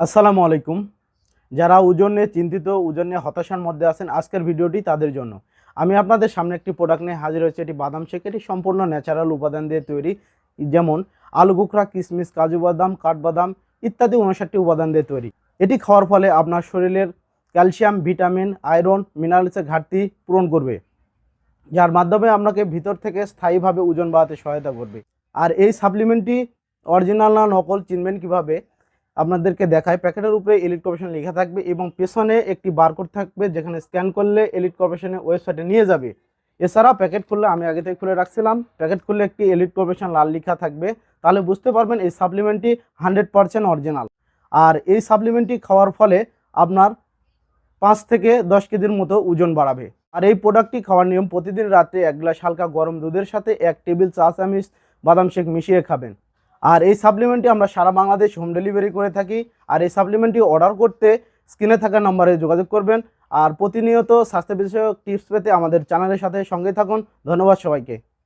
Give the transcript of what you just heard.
আসসালামু আলাইকুম। যারা ওজন নিয়ে চিন্তিত, ওজন নিয়ে হতাশার মধ্যে আছেন, আজকের ভিডিওটি তাদের জন্য। আমি আপনাদের সামনে একটি প্রোডাক্ট নিয়ে হাজির হয়েছে। এটি বাদাম শেক। এটি সম্পূর্ণ ন্যাচারাল উপাদান দিয়ে তৈরি। যেমন আলু কুকরা কিশমিশ, কাজু বাদাম, কাঠবাদাম ইত্যাদি উনষাটটি উপাদান দিয়ে তৈরি। এটি খাওয়ার ফলে আপনার শরীরের ক্যালসিয়াম, ভিটামিন, আয়রন মিনারেলসের ঘাটতি পূরণ করবে, যার মাধ্যমে আপনাকে ভিতর থেকে স্থায়ীভাবে ওজন বাড়াতে সহায়তা করবে। আর এই সাপ্লিমেন্টটি অরিজিনাল না, নকল চিনবেন কীভাবে? আপনাদেরকে দেখায় প্যাকেটের উপরে এলিট কর্পোরেশন লেখা থাকবে এবং পেছনে একটি বারকোড থাকবে যেখানে স্ক্যান করলে এলিট কর্পোরেশনের ওয়েবসাইটে নিয়ে যাবে। এছাড়া প্যাকেট খুললে আমি আগে থেকে খুলে রাখছিলাম। প্যাকেট খুললে একটি এলিট কর্পোরেশন লাল লেখা থাকবে। তাহলে বুঝতে পারবেন এই সাপ্লিমেন্টটি হান্ড্রেড পারসেন্ট অরিজিনাল আর এই সাপ্লিমেন্টটি খাওয়ার ফলে আপনার পাঁচ থেকে দশ কেজির মতো ওজন বাড়াবে। আর এই প্রোডাক্টটি খাওয়ার নিয়ম প্রতিদিন রাতে এক গ্লাস হালকা গরম দুধের সাথে এক টেবিল চা চামিচ বাদাম শেক মিশিয়ে খাবেন। আর এই সাপ্লিমেন্টটি আমরা সারা বাংলাদেশ হোম ডেলিভারি করে থাকি। আর এই সাপ্লিমেন্টটি অর্ডার করতে স্ক্রিনে থাকা নম্বরে যোগাযোগ করবেন। আর প্রতিনিয়ত স্বাস্থ্য বিষয়ক টিপস পেতে আমাদের চ্যানেলের সাথে সঙ্গে থাকুন। ধন্যবাদ সবাইকে।